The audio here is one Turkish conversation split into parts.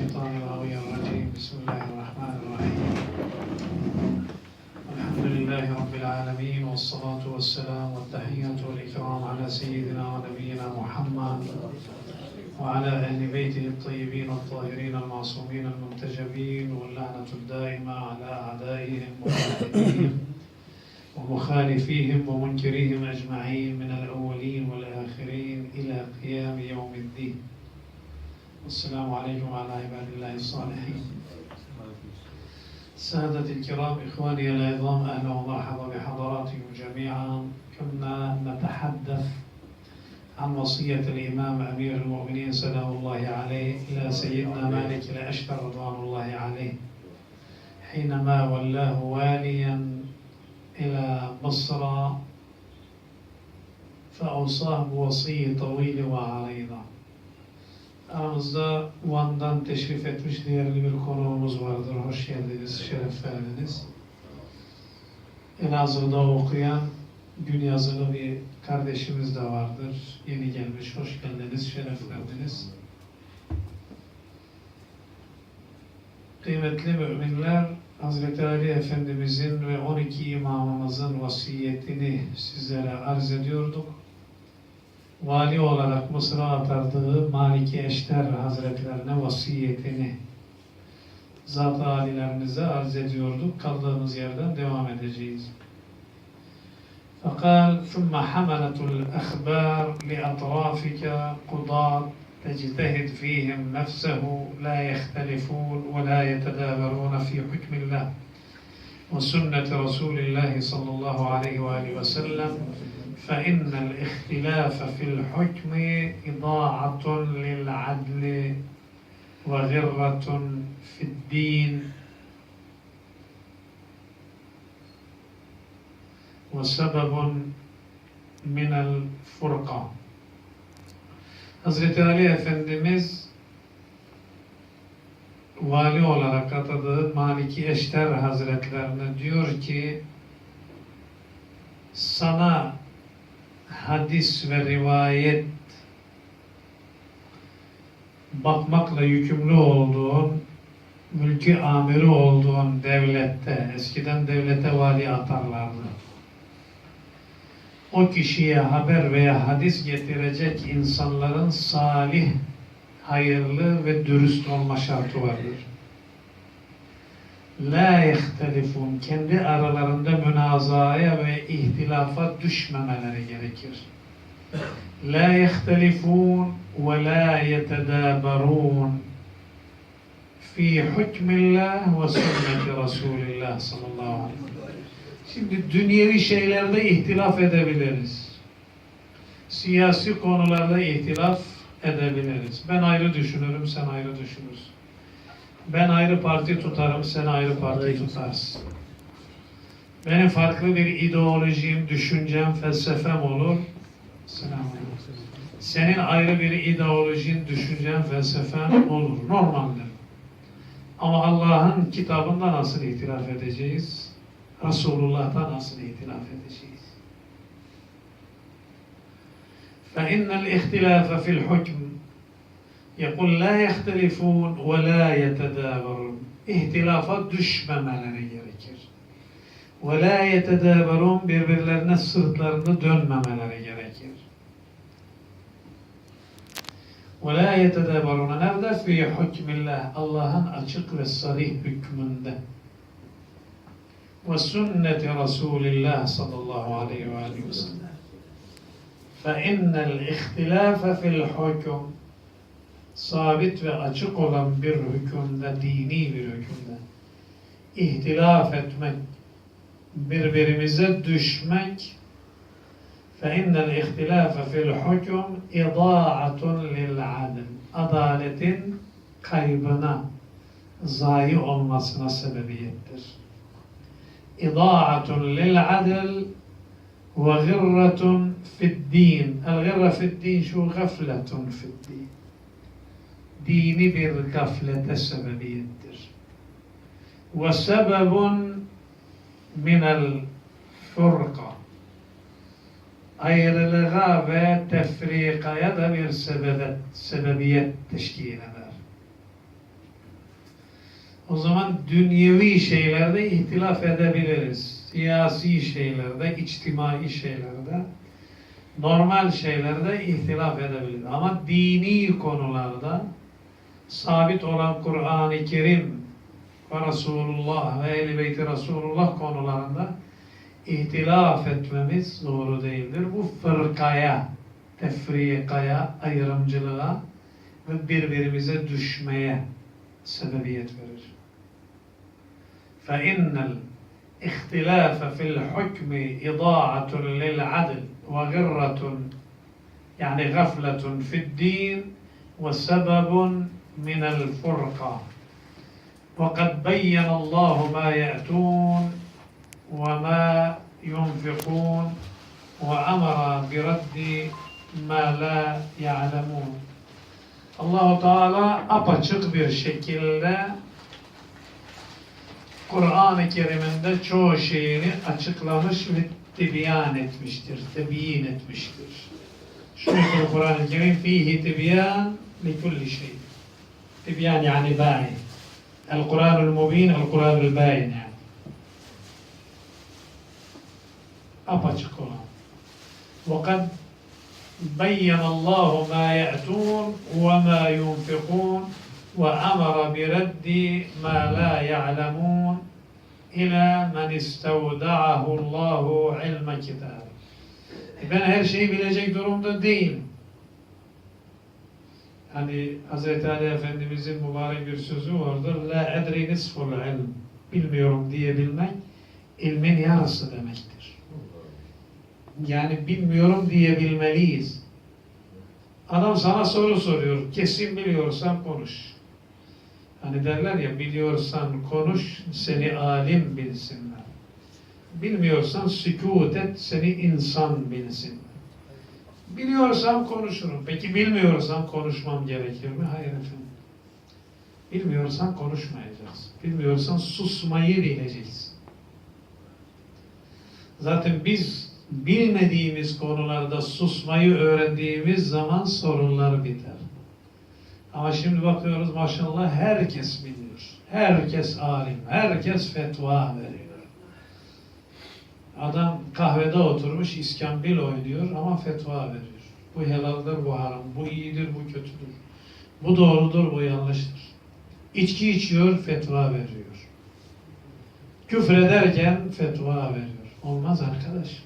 الشيطان الغوي الرجيم. بسم الله الرحمن الرحيم. الحمد لله رب العالمين والصلاة والسلام والتحية والإكرام على سيدنا ونبينا محمد وعلى أهل بيته الطيبين الطاهرين المعصومين المنتجبين واللعنة الدائمة على أعدائهم ومخالفيهم ومنكريهم أجمعين من الأولين والآخرين إلى قيام يوم الدين. والسلام عليكم وعلى عباد الله الصالحين. سادة الكرام إخواني العظام أهلا ومرحبا بحضراتكم جميعا. كنا نتحدث عن وصية الإمام أمير المؤمنين سلام الله عليه إلى سيدنا مالك الأشتر رضوان الله عليه حينما ولاه واليا إلى مصر فأوصاه بوصية طويل وعريضة. Aramızda Van'dan teşrif etmiş değerli bir konuğumuz vardır. Hoş geldiniz, şeref verdiniz. Elazığ'da okuyan gün yazılı bir kardeşimiz de vardır. Yeni gelmiş, hoş geldiniz, şeref verdiniz. Kıymetli müminler, Hazreti Ali Efendimizin ve 12 imamımızın vasiyetini sizlere arz ediyorduk Vali olarak Mısır'a atardığı Maliki Eşter Hazretlerine vasiyetini zat-ı alilerinize arz ediyorduk. Kaldığımız yerden devam edeceğiz. فقال ثم حملة الأخبار لأطرافك قضاة تجتهد فيهم نفسه لا يختلفون ولا يتدابرون في حكم الله وسنة رسول الله صلى الله عليه وآله وسلم فإن الاختلاف في الحكم إضاعة للعدل وغرة في الدين وسبب من الفرقة Hazreti Ali Efendimiz vali olarak atadığı Maliki Eşter Hazretlerine diyor ki sana hadis ve rivayet bakmakla yükümlü olduğun mülki amiri olduğun devlette eskiden devlete vali atarlardı. O kişiye haber veya hadis getirecek insanların salih, hayırlı ve dürüst olma şartı vardır. La yehtelifun kendi aralarında münazaya ve ihtilafa düşmemeleri gerekir. La yehtelifun ve la yetedâberûn fi hükmillah ve sünneti Resulillah sallallahu aleyhi ve sellem. Şimdi dünyevi şeylerde ihtilaf edebiliriz. Siyasi konularda ihtilaf edebiliriz. Ben ayrı düşünürüm, sen ayrı düşünürsün. Ben ayrı parti tutarım, sen ayrı parti tutarsın. Benim farklı bir ideolojim, düşüncem, felsefem olur. Selamünaleyküm. Senin ayrı bir ideolojin, düşüncen, felsefen olur. Normaldir. Ama Allah'ın kitabında nasıl ihtilaf edeceğiz? Resulullah'ta nasıl ihtilaf edeceğiz? فإن الاختلاف في الحكم يقول لا يختلفون ولا يتدابرون ihtilafa düşmemeleri gerekir. Ve la yetedaberun birbirlerine sırtlarını dönmemeleri gerekir. Ve la yetedaberun nerede? Fi hükmillah. Allah'ın açık ve sarih hükmünde. Ve sünneti Resulillah sallallahu aleyhi ve aleyhi ve sellem. فَاِنَّ الْاِخْتِلَافَ فِي الْحُكُمِ sabit ve açık olan bir hükümde, dini bir hükümde ihtilaf etmek, birbirimize düşmek فَاِنَّ الْاِخْتِلَافَ فِي الْحُكُمْ اِضَاعَةٌ لِلْعَدْلِ Adaletin kaybına, zayi olmasına sebebiyettir. اِضَاعَةٌ لِلْعَدْلِ وَغِرَّةٌ فِي الدِّينِ El-gırra fi'd-din şu gafletun fi'd-din dini bir gaflete sebebiyettir. Ve sebebun minel furqa ayrılığa ve tefrikaya da bir sebebet, sebebiyet teşkil eder. O zaman dünyevi şeylerde ihtilaf edebiliriz. Siyasi şeylerde, içtimai şeylerde, normal şeylerde ihtilaf edebiliriz. Ama dini konularda sabit olan Kur'an-ı Kerim ve Resulullah ve Ehl-i Beyti Resulullah konularında ihtilaf etmemiz doğru değildir. Bu fırkaya, tefrikaya, ayrımcılığa ve birbirimize düşmeye sebebiyet verir. فإن الاختلاف في الحكم إضاعة للعدل وغرة يعني غفلة في الدين وسبب من الفرقة وقد بين الله ما يأتون وما ينفقون وأمر برد ما لا يعلمون Allahu Teala apaçık bir şekilde Kur'an-ı Kerim'inde çoğu şeyini açıklamış ve tibyan etmiştir, tebyin etmiştir. Şu Kur'an-ı Kerim fihi tibyan li kulli şey. تبيان يعني باين القرآن المبين القرآن الباين يعني أبتك وقد بين الله ما يأتون وما ينفقون وأمر برد ما لا يعلمون إلى من استودعه الله علم كتابه. إذا هذا الشيء بلا جيد روم الدين. Hani Hz. Ali Efendimizin mübarek bir sözü vardır. La edri nisful ilm. Bilmiyorum diyebilmek ilmin yarısı demektir. Yani bilmiyorum diyebilmeliyiz. Adam sana soru soruyor. Kesin biliyorsan konuş. Hani derler ya biliyorsan konuş seni alim bilsinler. Bilmiyorsan sükut et seni insan bilsin. Biliyorsam konuşurum. Peki bilmiyorsam konuşmam gerekir mi? Hayır efendim. Bilmiyorsan konuşmayacağız. Bilmiyorsan susmayı bileceksin. Zaten biz bilmediğimiz konularda susmayı öğrendiğimiz zaman sorunlar biter. Ama şimdi bakıyoruz maşallah herkes biliyor. Herkes alim, herkes fetva veriyor. Adam kahvede oturmuş iskambil oynuyor ama fetva veriyor. Bu helaldir, bu haram, bu iyidir, bu kötüdür. Bu doğrudur, bu yanlıştır. İçki içiyor, fetva veriyor. Küfrederken fetva veriyor. Olmaz arkadaş.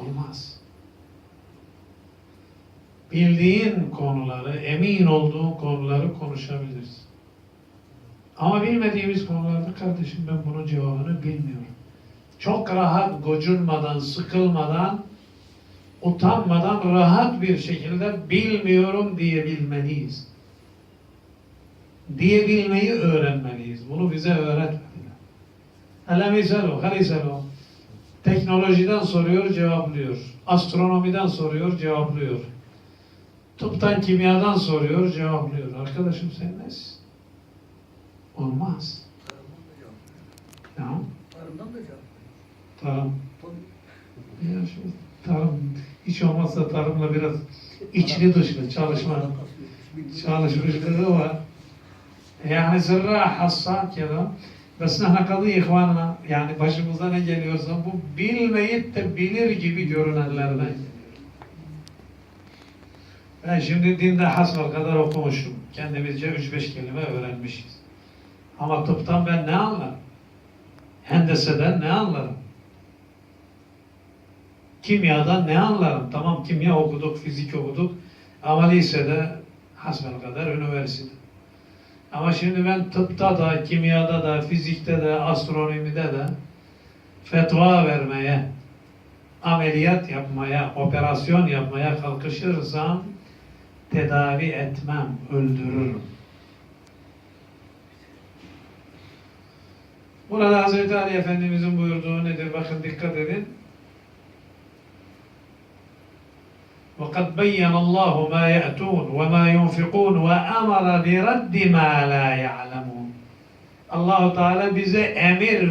Olmaz. Bildiğin konuları, emin olduğun konuları konuşabiliriz. Ama bilmediğimiz konularda kardeşim ben bunun cevabını bilmiyorum. Çok rahat, gocunmadan, sıkılmadan, utanmadan rahat bir şekilde bilmiyorum diyebilmeliyiz. Diyebilmeyi öğrenmeliyiz. Bunu bize öğretmediler. Hele misalo, halisalo. Teknolojiden soruyor, cevaplıyor. Astronomiden soruyor, cevaplıyor. Tıptan, kimyadan soruyor, cevaplıyor. Arkadaşım sen nesin? Olmaz. Tamam. Tarımdan da. Tabii. Ya şu tarım, hiç olmazsa tarımla biraz içli dışlı çalışma, çalışmışlığı var. Yani zırra hassa keda. Bes nahna ihvanına, yani başımıza ne geliyorsa bu bilmeyip de bilir gibi görünenlerden. Ben şimdi dinde hasbel kadar okumuşum. Kendimizce üç beş kelime öğrenmişiz. Ama tıptan ben ne anlarım? Hendeseden ne anlarım? Kimyadan ne anlarım? Tamam kimya okuduk, fizik okuduk. Ama lisede hasbel kadar üniversite. Ama şimdi ben tıpta da, kimyada da, fizikte de, astronomide de fetva vermeye, ameliyat yapmaya, operasyon yapmaya kalkışırsam tedavi etmem, öldürürüm. Burada Hazreti Ali Efendimizin buyurduğu nedir? Bakın dikkat edin. وقد بين الله ما يأتون وما ينفقون وأمر برد ما لا يعلمون. Allah Teala bize emir